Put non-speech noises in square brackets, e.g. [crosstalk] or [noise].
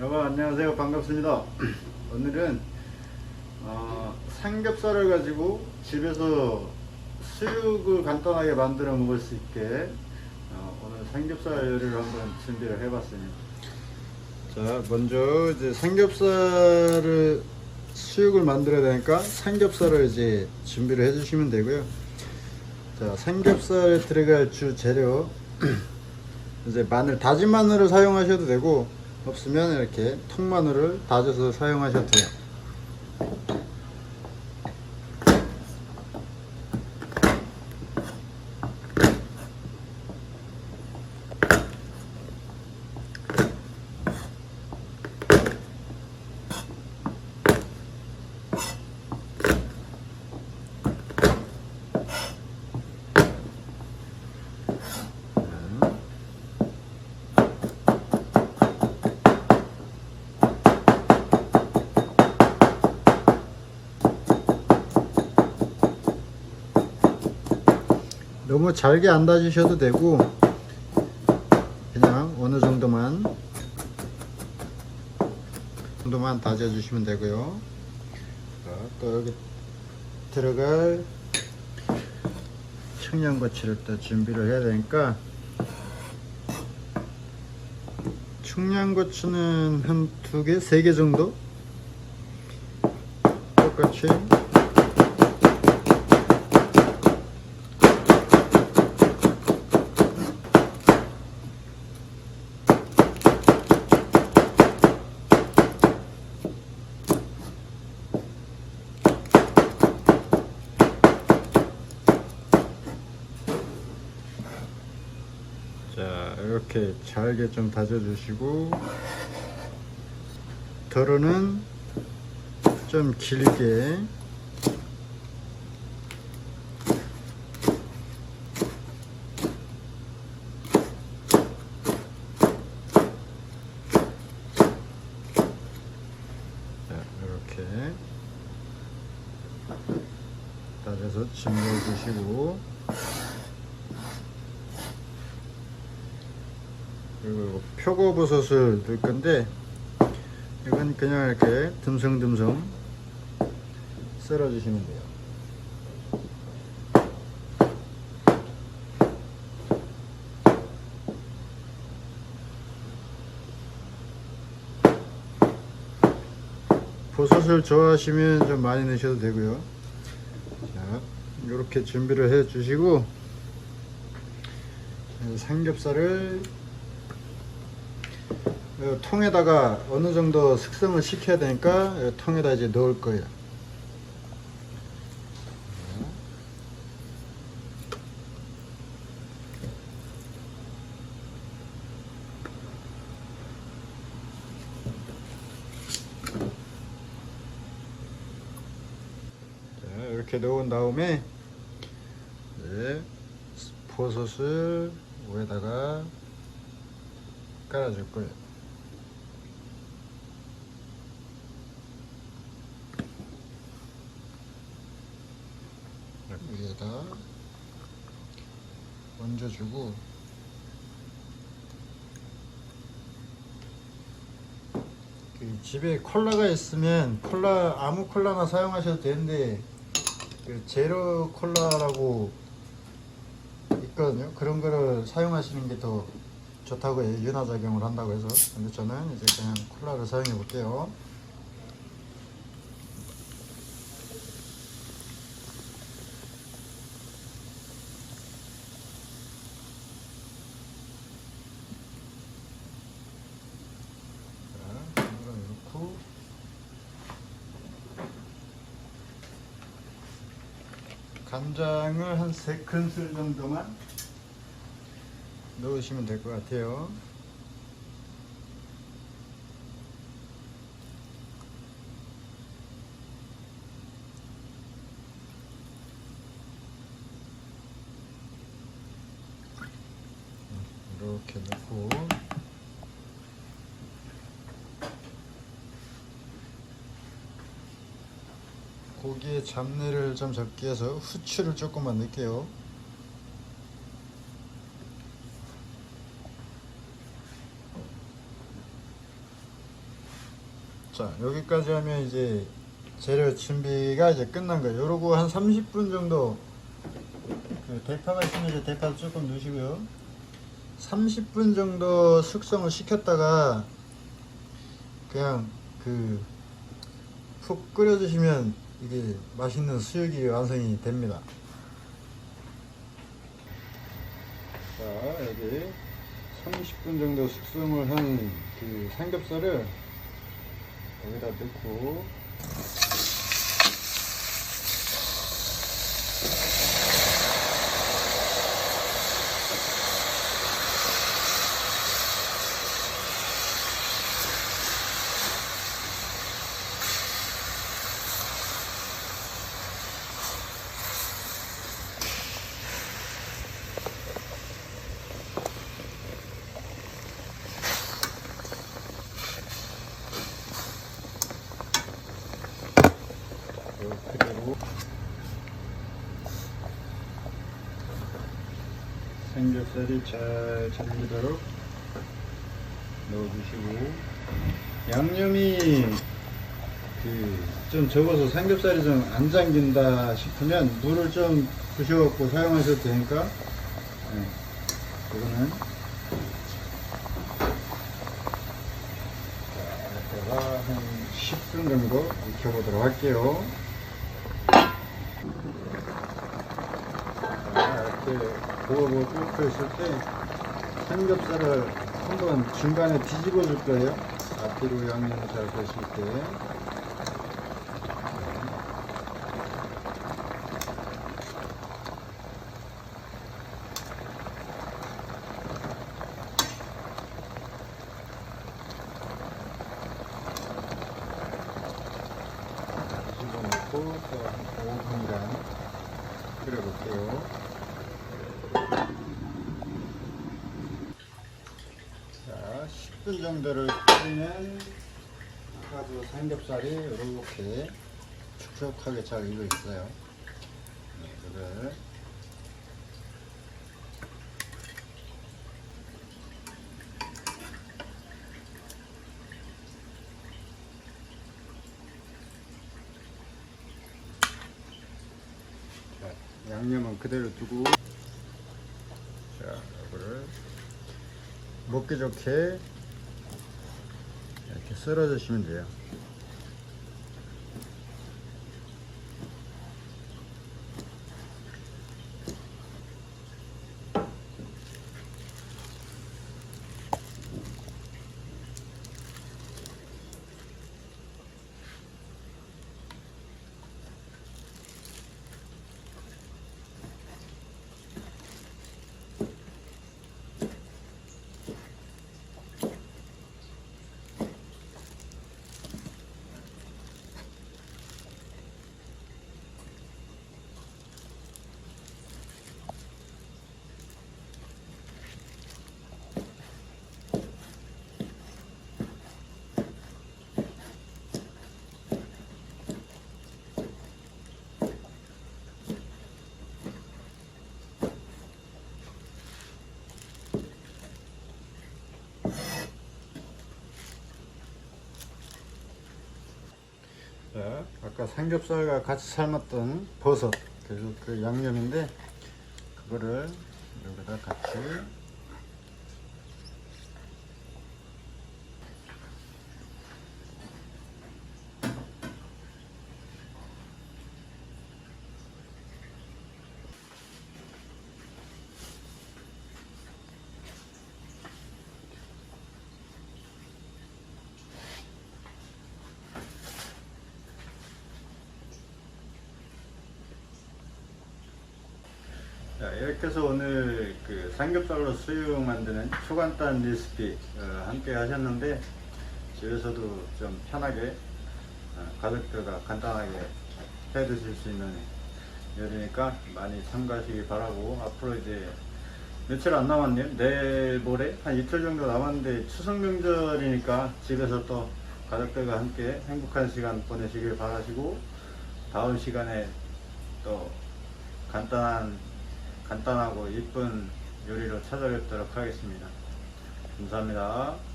여러분 안녕하세요. 반갑습니다. [clears throat] 오늘은 어, 삼겹살을 가지고 집에서 수육을 간단하게 만들어 먹을 수 있게 어, 오늘 삼겹살 요리를 한번 준비를 해봤습니다. 자 먼저 이제 삼겹살을 수육을 만들어야 되니까 삼겹살을 이제 준비를 해 주시면 되고요. 자 삼겹살에 들어갈 주 재료 [clears throat] 이제 마늘 다진 마늘을 사용하셔도 되고 없으면 이렇게 통마늘을 다져서 사용하셔도 돼요. 너무 잘게 안 다지셔도 되고 그냥 어느 정도만 정도만 다져 주시면 되고요. 자, 또 여기 들어갈 청양고추를 또 준비를 해야 되니까 청양고추는 한 두 개, 세 개 정도 똑같이 자 이렇게 잘게 좀 다져주시고 덜어는 좀 길게. 자 이렇게 다져서 짐 넣어주시고 그리고 표고버섯을 넣을 건데 이건 그냥 이렇게 듬성듬성 썰어 주시면 돼요. 버섯을 좋아하시면 좀 많이 넣으셔도 되고요. 자, 이렇게 준비를 해 주시고 삼겹살을 이 통에다가 어느 정도 숙성을 시켜야 되니까 이 통에다 이제 넣을 거예요. 자, 이렇게 넣은 다음에 이제 버섯을 위에다가 깔아줄 거예요. 위에다 얹어주고 그 집에 콜라가 있으면 콜라 아무 콜라나 사용하셔도 되는데 그 제로 콜라라고 있거든요. 그런 거를 사용하시는 게더 좋다고 해요. 윤화작용을 한다고 해서 근데 저는 이제 그냥 콜라를 사용해 볼게요. 간장을 한세 큰술 정도만 넣으시면 될 것 같아요. 이렇게 넣고 고기에 잡내를 좀 적기 위해서 후추를 조금만 넣을게요. 자 여기까지 하면 이제 재료 준비가 이제 끝난 거예요. 요러고 한 30분 정도 그 대파가 있으면 이제 대파 조금 넣으시고요. 30분 정도 숙성을 시켰다가 그냥 그 푹 끓여 드시면 이게 맛있는 수육이 완성이 됩니다. 자 여기 30분 정도 숙성을 한 그 삼겹살을 여기다 넣고 요 그대로 삼겹살이 잘 잠기도록 넣어주시고. 양념이 그 좀 적어서 삼겹살이 좀 안 잠긴다 싶으면 물을 좀 부셔갖고 사용하셔도 되니까. 네, 이거는. 자, 이따가 한 10분 정도 익혀보도록 할게요. 자, 이렇게 보글보글 끓고 있을 때 삼겹살을 한번 중간에 뒤집어 줄 거예요. 앞뒤로 양념이 잘 되실 때. 뒤집어 놓고 또한 5분간 끓여볼게요. 자, 10분 정도를 끓이면 아까 그 삼겹살이 이렇게 촉촉하게 잘 익어 있어요. 네, 이거를 자, 양념은 그대로 두고 자, 이거를 먹기 좋게 이렇게 썰어 주시면 돼요. 자, 아까 삼겹살과 같이 삶았던 버섯, 그리고 그 양념인데, 그거를 여기다 같이 자, 이렇게 해서 오늘 그 삼겹살로 수육 만드는 초간단 레시피 어, 함께 하셨는데 집에서도 좀 편하게 어, 가족들과 간단하게 해 드실 수 있는 요리니까 많이 참고하시기 바라고 앞으로 이제 며칠 안 남았네요. 내일 모레 한 이틀 정도 남았는데 추석 명절이니까 집에서 또 가족들과 함께 행복한 시간 보내시길 바라시고 다음 시간에 또 간단한 간단하고 이쁜 요리로 찾아뵙도록 하겠습니다. 감사합니다.